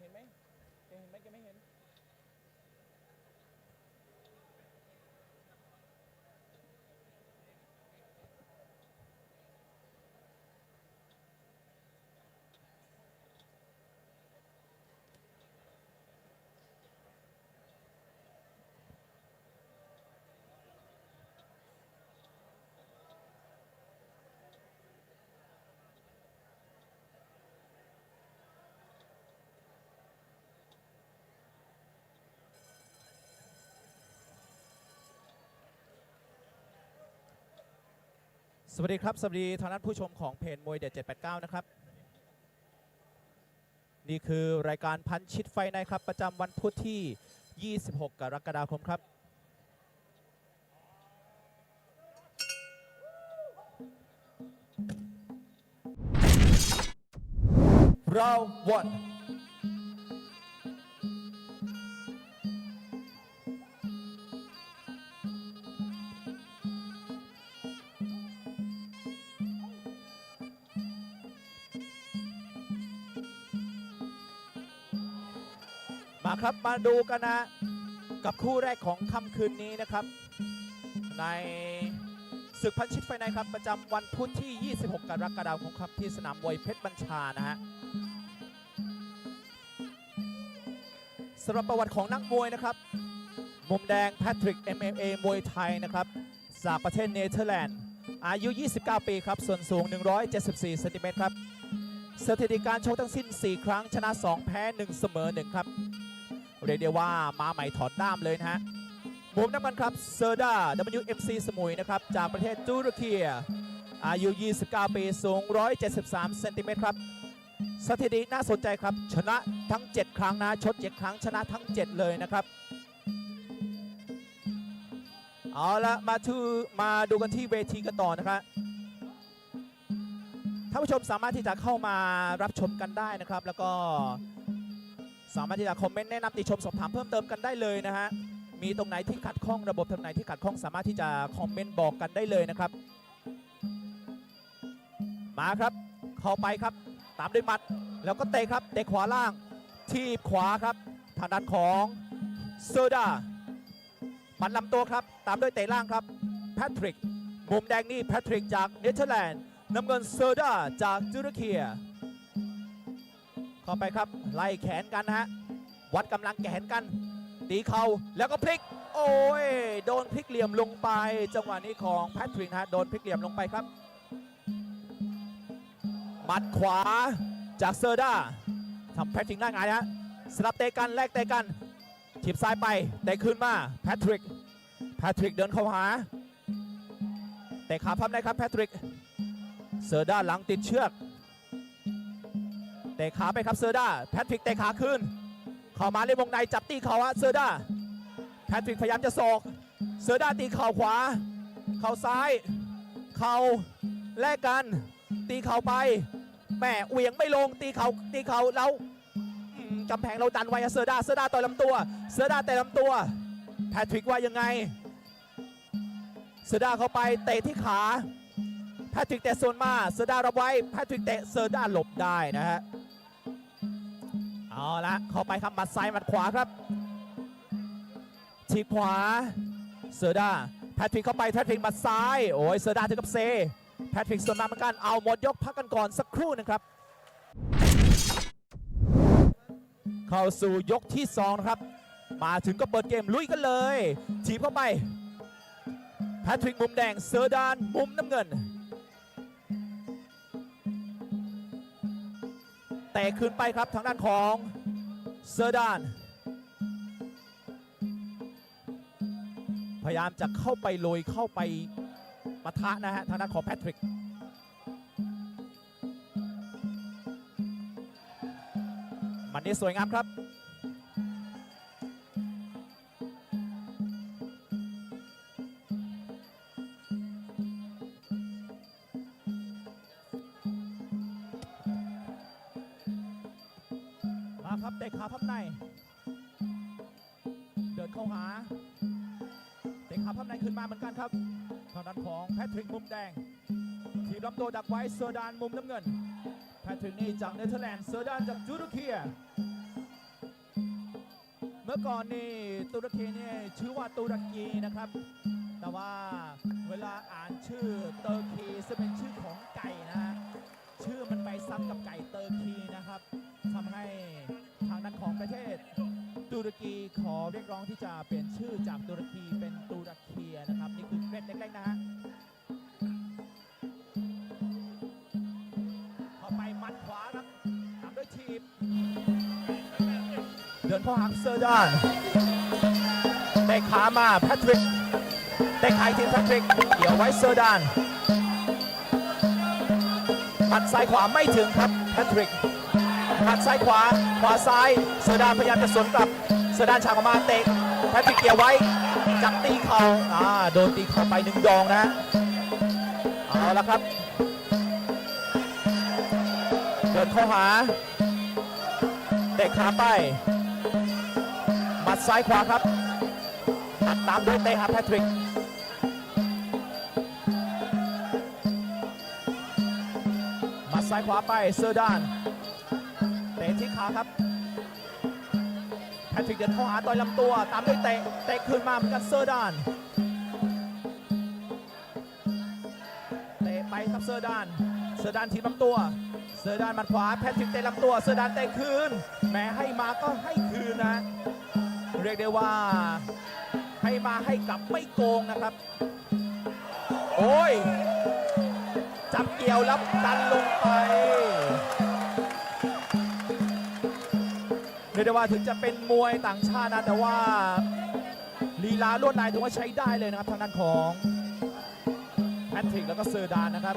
เห็นไหมแกเห็นไหมแกไม่เห็น สวัสดีครับ สวัสดีทางด้านผู้ชมของเพจมวยเด็ด789 นะครับ นี่คือรายการพันชิดไฟในครับ ประจำวันพุธที่ 26 กรกฎาคมครับ เราวัน มาครับมาดูกันนะกับคู่แรกของค่ำคืนนี้นะครับ ในศึกพันชิตไฟในครับประจำวันพุธที่ 26 กรกฎาคมครับที่สนามวยเพชรบัญชานะฮะสำหรับประวัติของนักมวยนะครับ มุมแดงแพทริก MMA มวยไทยนะครับจากประเทศเนเธอร์แลนด์ อายุ 29 ปีครับ ส่วนสูง 174เซนติเมตรครับสถิติการชกทั้งสิ้น 4 ครั้งชนะ 2 แพ้ 1 เสมอ 1 ครับ เรียกได้ว่ามาใหม่ถอดด้ามเลยนะฮะมุมน้ำมันครับเซอร์ดา WMC สมุยนะครับ จากประเทศตุรกีอายุ 29 ปี สูง 173 เซนติเมตรครับ สถิติน่าสนใจครับ ชนะทั้ง 7 ครั้งนะ ชด 7 ครั้งชนะทั้ง 7 เลยนะครับ เอาละมาทูมาดูกันที่เวทีกันต่อนะครับท่านผู้ชมสามารถที่จะเข้ามารับชมกันได้นะครับ แล้วก็ สามารถที่จะคอมเมนต์แนะนำติชมสอบถามเพิ่มเติมกันได้เลยนะฮะมีตรงไหนที่ขัดข้องระบบตรงไหนที่ขัดข้องสามารถที่จะคอมเมนต์บอกกันได้เลยนะครับ มาครับเข้าไปครับ ตามด้วยหมัด แล้วก็เตะครับเตะขวาล่าง ทีบขวาครับ ทางด้านของเซอร์ดาหมัดลำตัวครับ ตามด้วยเตะล่างครับแพทริกมุมแดงนี่แพทริกจากเนเธอร์แลนด์น้ำเงินเซอร์ดาจากตุรกีย เข้าไปครับ ไล่แขนกันนะฮะ วัดกำลังแขนกัน ตีเข่าแล้วก็พลิก โอ้ย โดนพลิกเหลี่ยมลงไป จังหวะนี้ของแพทริกนะฮะ โดนพลิกเหลี่ยมลงไปครับ หมัดขวาจากเซอร์ด้าทำแพทริกหน้าหงายฮะ สลับเตะกัน แลกเตะกันถีบซ้ายไปเตะขึ้นมาแพทริก แพทริกเดินเข้าหาเตะขาพับได้ครับแพทริก เซอร์ด้าหลังติดเชือก ตะขาไปครับเซอร์ดาแพทริกเตะขาขึ้น เข้ามาเล่นวงในจับตีเข่าฮะเซอร์ดาแพทริกพยายามจะศอกเซอร์ดาตีเข่าขวา เข่าซ้าย เข่าแลกกัน ตีเข่าไปแหม่เหวี่ยงไม่ลงตีเข่าตีเข่าแล้วอืมกำแพงเราดันไว้เซอร์ดาเซอร์ดาต่อยลำตัว เซอร์ดาเตะลำตัวแพทริกว่ายังไง เซอร์ดาเข้าไปเตะที่ขาแพทริกเตะส่วนมา เซอร์ดารับไว้แพทริกเตะเซอร์ดาหลบได้นะฮะ เอาละเข้าไปครับหมัดซ้ายหมัดขวาครับทีบขวาเซอร์ดาแพทริกเข้าไปแพทริกหมัดซ้ายโอ้ยเซอร์ดาถึงกับเซแพทริกส่วนมาเหมือนกันเอาหมดยกพักกันก่อนสักครู่นึงครับ เข้าสู่ยกที่2นะครับมาถึงก็เปิดเกมลุยกันเลยทีบเข้าไปแพทริกมุมแดงเซอร์ดานมุมน้ำเงิน ตะคืนไปครับทางด้านของเซอร์ดาน พยายามจะเข้าไปโรยเข้าไปปะทะนะฮะทางด้านของแพทริกมันนี้สวยงามครับ ตัวดักไว้เซอร์ดานมุมน้ำเงินแพทริกนี่จากเนเธอร์แลนด์เซอร์ดานจากตุรกีเมื่อก่อนนี่ตุรกีนี่ชื่อว่าตุรกีนะครับ แต่ว่าเวลาอ่านชื่อเตอร์คีซึ่งเป็นชื่อของไก่นะฮะชื่อมันไปซ้ำกับไก่เตอร์คีนะครับทำให้ทางด้านของประเทศตุรกีขอเรียกร้องที่จะเปลี่ยนชื่อจากตุรกีเป็นตุรเคียนะครับ นี่คือเกร็ดเล็กๆนะฮะ เดินเข้าหาเซอร์ดานเตะขามาแพทริกเตะขาอีกทีแพทริกเกี่ยวไว้เซอร์ดานหัดซ้ายขวาไม่ถึงครับแพทริกหักซ้ายขวาขวาซ้ายเซอร์ดานพยายามจะสวนกลับเซอร์ดานฉากออกมาเตะแพทริกเกี่ยวไว้จับตีเข่าอ่าโดนตีเข่าไปหนึ่งดองนะเอาละครับเดินเข้าหาเตะขาไป มัดซ้ายขวาครับตัดตามด้วยเตะหาแพทริกหมัดซ้ายขวาไปเซอร์ดานเตะที่ขาครับแพทริกเดินเข้าหาต่อยลำตัว ตามด้วยเตะเตะคืนมาเหมือนกันเซอร์ดานเตะไปครับเซอร์ดานเซอร์ดานทีมลำตัวเซอร์ดานหมัดขวาแพทริกเตะลำตัวเซอร์ดานเตะคืนแม้ให้มาก็ให้คืนนะ เรียกได้ว่า ให้มาให้กลับไม่โกงนะครับ โอ้ย จับเกี่ยวแล้วดันลงไปเรียกได้ว่าถึงจะเป็นมวยต่างชาตินะแต่ว่าลีลาลวดลายถือว่าใช้ได้เลยนะครับ ทางด้านของแพทริกแล้วก็เซอร์ดานนะครับ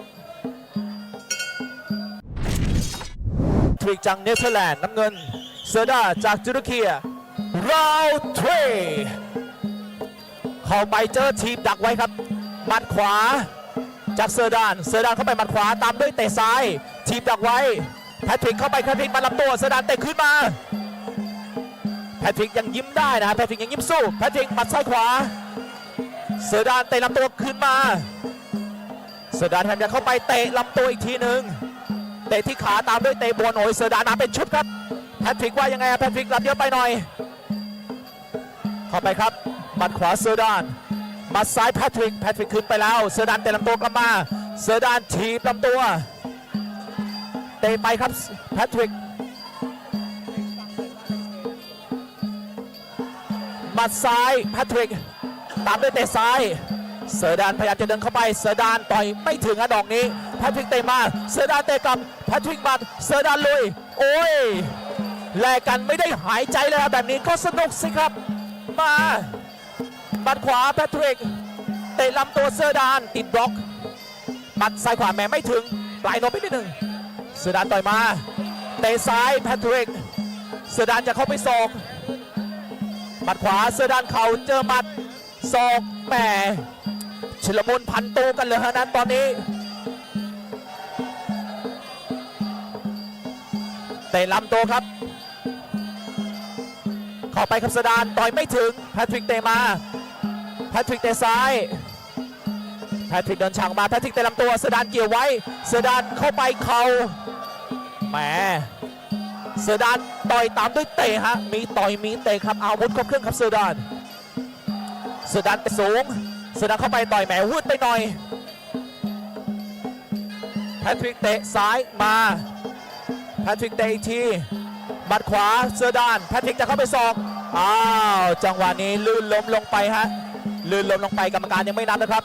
ทริกจากเนเธอร์แลนด์น้ำเงิน เซอร์ดาจากตุรกี ราวทรีเข้าไปเจอทีมดักไว้ครับหมัดขวาจากเซอร์ดาน เซอร์ดานเข้าไปหมัดขวาตามด้วยเตะซ้าย ทีมดักไว้ แพทริกเข้าไปแพทริกมาลำตัว เซอร์ดานเตะขึ้นมา แพทริกยังยิ้มได้นะแพทริกยังยิ้มสู้ แพทริกหมัดซ้ายขวา เซอร์ดานเตะลำตัวขึ้นมา เซอร์ดานพยายามจะเข้าไปเตะลำตัวอีกทีหนึ่งเตะที่ขาตามด้วยเตะบนโอยเซอร์ดานมาเป็นชุดครับ แพทริกว่ายังไงอะแพทริกรับเยอะไปหน่อย เข้าไปครับหมัดขวาเซอร์ดานหมัดซ้ายแพทริกแพทริกขึ้นไปแล้ว เซอร์ดานเตะลำตัวกลับมาเซอร์ดานถีบลำตัวเตะไปครับแพทริกหมัดซ้ายแพทริกตามด้วยเตะซ้ายเซอร์ดานพยายามจะเดินเข้าไปเซอร์ดานต่อยไม่ถึงอะดอกนี้แพทริกเตะมาเซอร์ดานเตะกลับแพทริกหมัดเซอร์ดานลุยโอ้ยแลกกันไม่ได้หายใจเลยครับแบบนี้ก็สนุกสิครับ มาหมัดขวาแพทริกเตะลำตัวเซอร์ดานติดบล็อกหมัดซ้ายขวาแม่ไม่ถึงปลายโนมไปนิดหนึ่งเซอร์ดานต่อยมาเตะซ้ายแพทริกเซอร์ดานจะเข้าไปศอกหมัดขวาเสื้อด้านเขาเจอหมัดศอกแหมชลมุนพันตูกันเลยฮะนั้นตอนนี้เตะลำตัวครับ ข้าไปครับเสดานต่อยไม่ถึงแพทริกเตะมาแพทริกเตะซ้ายแพทริกเดินฉากมาแพทริกเตะลำตัวเสดานเกี่ยวไว้เสดานเข้าไปเข่าแหมเซอร์ดานต่อยตามด้วยเตะฮะมีต่อยมีเตะครับอาวุธครบเครื่องครับเซอร์ดานเซอร์ดานไปสูงเซอร์ดานเข้าไปต่อยแหมวืดไปหน่อยแพทริกเตะซ้ายมาแพทริกเตะอีกที หมัดขวาเซอร์ดานแพทริกจะเข้าไปศอกอ้าวจังหวะนี้ลื่นล้มลงไปฮะลื่นล้มลงไปกรรมการยังไม่นับนะครับ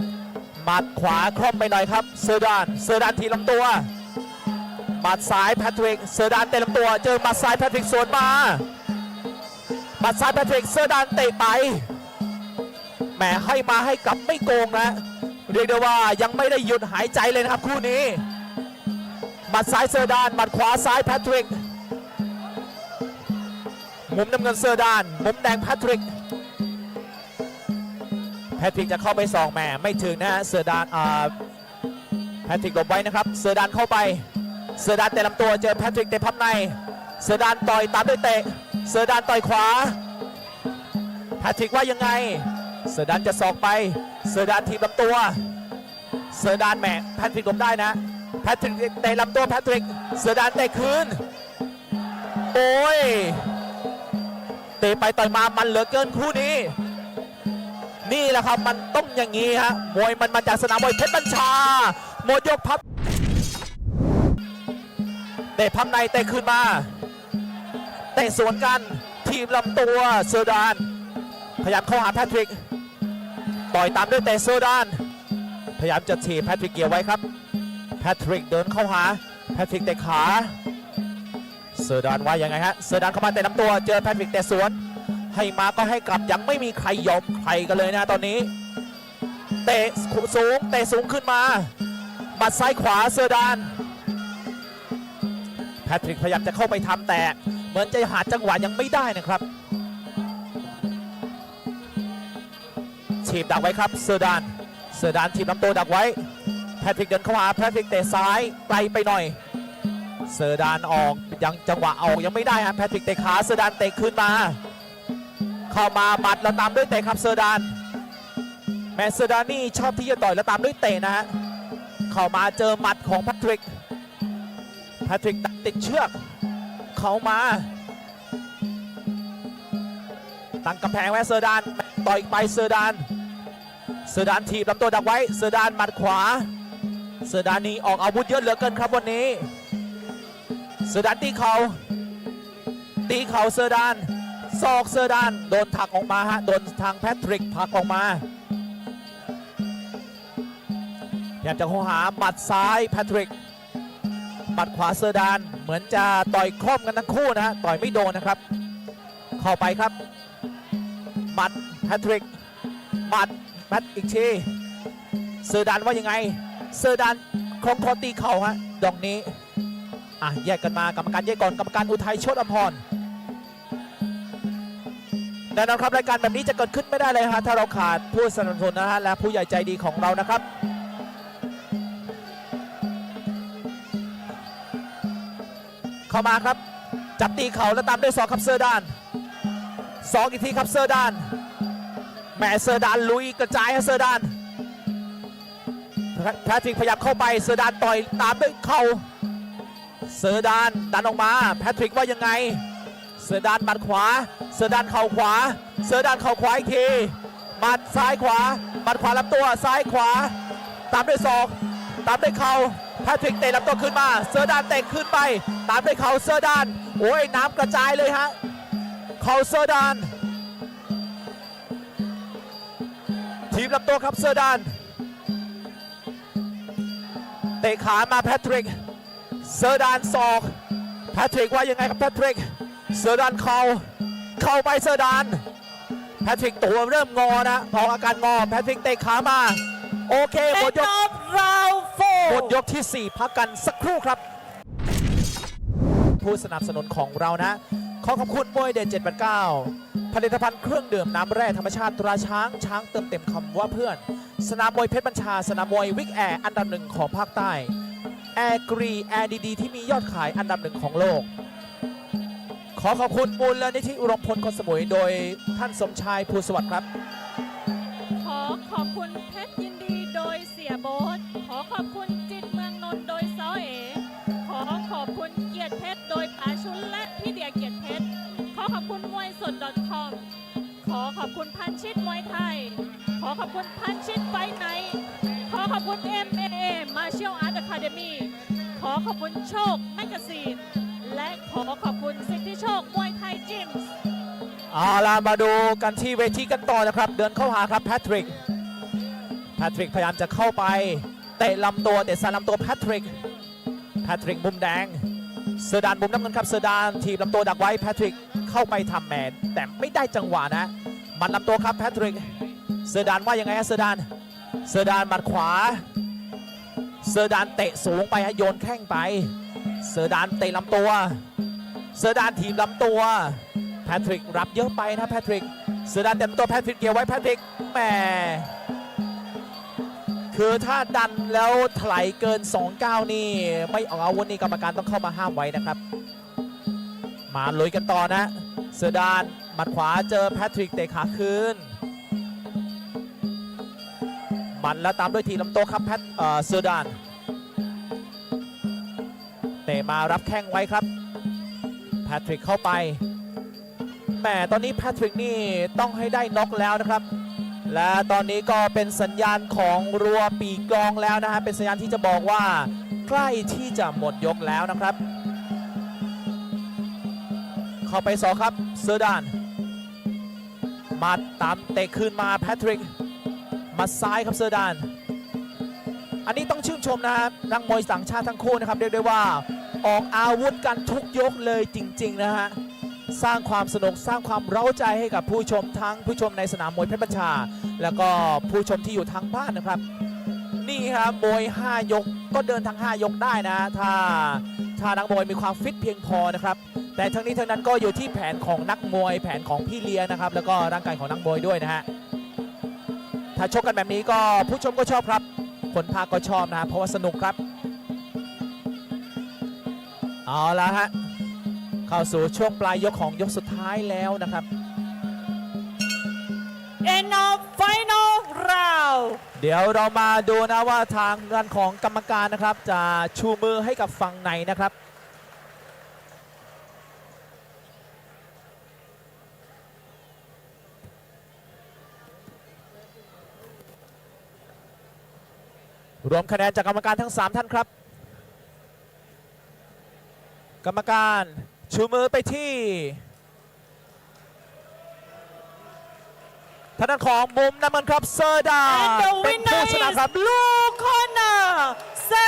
หมัดขวาคล่อมไปหน่อยครับเซอร์ดานเซอร์ดานทีลำตัวหมัดซ้ายแพทริกเซอร์ดานเตะลำตัวเจอหมัดซ้ายแพทริกสวนมาหมัดซ้ายแพทริกเซอร์ดานเตะไปแหมให้มาให้กลับไม่โกงนะเรียกได้ว่ายังไม่ได้หยุดหายใจเลยนะครับคู่นี้หมัดซ้ายเซอร์ดานหมัดขวาซ้ายแพทริก มุมน้ำเงินเซอร์ดาน มุมแดงแพทริก แพทริกจะเข้าไปสองแหม่ไม่ถึงนะฮะเซอร์ดานอ่าแพทริกหลบไว้นะครับ เซอร์ดานเข้าไป เซอร์ดานเตะลำตัวเจอแพทริกเตะพับใน เซอร์ดานต่อยตามด้วยเตะ เซอร์ดานต่อยขวา แพทริกว่ายังไง เซอร์ดานจะสอกไป เซอร์ดานทีบลำตัว เซอร์ดานแหม่แพทริกหลบได้นะ แพทริกเตะลำตัวแพทริก เซอร์ดานเตะคืน โอ้ย เตะไปต่อยมามันเหลือเกินคู่นี้ นี่แหละครับมันต้องอย่างนี้ฮะมวยมันมาจากสนามมวยเพชรบัญชาหมดยกพับเตะพับในเตะขึ้นมาเตะสวนกันทีมลำตัวเซอร์ดาน พยายามเข้าหาแพทริก ต่อยตามด้วยเตะเซอร์ดาน พยายามจะถีบแพทริกเกี่ยวไว้ครับ แพทริกเดินเข้าหา แพทริกเตะขา เซอร์ดานว่ายังไงฮะเซอร์ดานเข้ามาเตะลำตัวเจอแพทริกเตะสวน ให้มาก็ให้กลับยังไม่มีใครยอมใครกันเลยนะตอนนี้ เตะสูงเตะสูงขึ้นมาหมัดซ้ายขวาเซอร์ดาน แพทริกพยายามจะเข้าไปทำแต่เหมือนจะหาจังหวะยังไม่ได้นะครับฉีบดักไว้ครับเซอร์ดาน เซอร์ดานทีบลำตัวดักไว้ แพทริกเดินเข้ามาแพทริกเตะซ้ายไกลไปหน่อย เซอร์ดานออกยังจังหวะออกยังไม่ได้ฮะแพทริกเตะขาเซอร์ดานเตะขึ้นมา เข้ามาหมัดแล้วตามด้วยเตะครับเซอร์ดานแมนเซอร์ดานนี่ชอบที่จะต่อยแล้วตามด้วยเตะนะฮะเข้ามาเจอหมัดของแพทริกแพทริกดักติดเชือก เข้ามาตั้งกำแพงไว้เซอร์ดานต่อยไปเซอร์ดานเซอร์ดานทีบลำตัวดักไว้เซอร์ดานหมัดขวาเซอร์ดานนี่ออกอาวุธเยอะเหลือเกินครับวันนี้ เซอร์ดานตีเขาตีเขาเซอร์ดานซอกเซอร์ดานโดนถักออกมาฮะโดนทางแพทริกผักออกมาพยายามจะเข้าหาหมัดซ้ายแพทริกหมัดขวาเซอร์ดานเหมือนจะต่อยคล่อมกันทั้งคู่นะฮะต่อยไม่โดนนะครับ เข้าไปครับหมัดแพทริกหมัดแพทอีกทีเซอร์ดานว่ายังไงเซอร์ดานคลองคอตีเข่าฮะดอกนี้ อะแยกกันมากรรมการแยกก่อนกรรมการอุทัยโชตอภรแน่นอนครับรายการแบบนี้จะเกิดขึ้นไม่ได้เลยฮะถ้าเราขาดผู้สนับสนุนนะฮะและผู้ใหญ่ใจดีของเรานะครับเข้ามาครับ จับตีเข่าแล้วตามด้วยศอกครับเซอร์ดานสองอีกทีครับเซอร์ดานแหมเซอร์ดานลุยกระจายฮะเซอร์ดานแพทริกพยายามเข้าไปเซอร์ดานต่อยตามด้วยเข่า เซอร์ดานดันออกมาแพทริกว่ายังไงเซอร์ดานหมัดขวาเซอร์ดานเข่าขวาเซอร์ดานเข่าขวาอีกทีหมัดซ้ายขวาหมัดขวาลำตัวซ้ายขวาตามด้วยศอกตามด้วยเข่าแพทริกเตะลำตัวขึ้นมาเซอร์ดานเตะขึ้นไป ตามด้วยเข่าเซอร์ดานโอ้ยน้ำกระจายเลยฮะเข่าเซอร์ดานทีมลำตัวครับเซอร์ดานเตะขามาแพทริก เซอร์ดานศอกแพทริกว่ายังไงครับแพทริกเซอร์ดานเข่าเข้าไปเซอร์ดานแพทริกตัวเริ่มงอนะออกอาการงอแพทริกเตะขามา โอเคหมด End ยก of round หมด4ยกที่ 4 พักกันสักครู่ครับ ผู้สนับสนุนของเรานะ ขอขอบคุณมวยเด่น789 ผลิตภัณฑ์เครื่องดื่มน้ำแร่ธรรมชาติตราช้างช้างเติมเต็มคำว่าเพื่อน สนามมวยเพชรบัญชา สนามมวยวิกแอร์อันดับหนึ่งของภาคใต้ แอร์กรีแอร์ดีๆที่มียอดขายอันดับหนึ่งของโลก ขอขอบคุณมูลนิธิอุดมพลคนสมุยโดยท่านสมชายภูสวัสดิ์ครับ ขอขอบคุณเพชรยินดีโดยเสียโบ๊ทขอขอบคุณจิตเมืองนนท์โดยซอเอขอขอบคุณเกียรติเพชรโดยปาชุนและพี่เดียเกียรติเพชรขอขอบคุณมวยสด .com ขอขอบคุณพันชิตมวยไทย ขอขอบคุณพันชิตไฟไนขอขอบคุณ MMA Martial Art Academy ขอขอบคุณโชคแมกกาซีน และขอขอบคุณสิทธิโชคมวยไทยจิมส์เอาล่ะมาดูกันที่เวทีกันต่อนะครับ เดินเข้าหาครับแพทริกแพทริกพยายามจะเข้าไปเตะลำตัวเตะสายลำตัวแพทริกแพทริกมุมแดงเซอร์ดานมุมน้ำเงินครับเซอร์ดานทีบลำตัวดักไว้แพทริกเข้าไปทำแมนแต่ไม่ได้จังหวะนะ มัดลำตัวครับแพทริก เซอร์ดานว่ายังไงฮะเซอร์ดานเซอร์ดานหมัดขวา เซอร์ดานเตะสูงไปฮะโยนแข้งไป เซอร์ดานเตะลำตัว เซอร์ดานทีมลำตัวแพทริกรับเยอะไปนะแพทริก เซอร์ดานเต็มตัวแพทริกเกี่ยวไว้แพทริกแหมคือถ้าดันแล้วถลายเกิน2ก้าวนี่ ไม่ออกอาวุธนี่กรรมการต้องเข้ามาห้ามไว้นะครับ มาลุยกันต่อนะ เซอร์ดานหมัดขวาเจอแพทริกเตะขาคืน มันแล้วตามด้วยทีลำตัวครับแพทเซอร์ดานเตะมารับแข้งไว้ครับแพทริกเข้าไปแหมตอนนี้แพทริกนี่ต้องให้ได้น็อกแล้วนะครับ และตอนนี้ก็เป็นสัญญาณของรัวปีกองแล้วนะฮะเป็นสัญญาณที่จะบอกว่าใกล้ที่จะหมดยกแล้วนะครับ เข้าไปสองครับเซอร์ดานมาตามเตะคืนมาแพทริก มาซ้ายครับเซอร์ดาน อันนี้ต้องชื่นชมนะครับนักมวยต่างชาติทั้งคู่นะครับเรียกได้ว่าออกอาวุธกันทุกยกเลยจริง ๆ นะฮะ สร้างความสนุกสร้างความเร้าใจให้กับผู้ชมทั้งผู้ชมในสนามมวยเพชรบัญชา แล้วก็ผู้ชมที่อยู่ทางบ้านนะครับ นี่ครับมวย 5 ยกก็เดินทั้ง 5 ยกได้นะ ถ้าถ้านักมวยมีความฟิตเพียงพอนะครับ แต่ทั้งนี้ทั้งนั้นก็อยู่ที่แผนของนักมวยแผนของพี่เลี้ยงนะครับ แล้วก็ร่างกายของนักมวยด้วยนะฮะ ถ้าชกกันแบบนี้ก็ผู้ชมก็ชอบครับ คนพากย์ก็ชอบนะเพราะว่าสนุกครับ เอาละฮะเข้าสู่ช่วงปลายยกของยกสุดท้ายแล้วนะครับ End of final round เดี๋ยวเรามาดูนะว่าทางด้านของกรรมการนะครับ จะชูมือให้กับฝั่งไหนนะครับ รวมคะแนนจากกรรมการทั้ง 3 ท่านครับ กรรมการชูมือไปที่ทางด้านของมุมน้ำเงินครับเซอร์ดา And the เป็น winner ผู้ชนะ is ครับ blue corner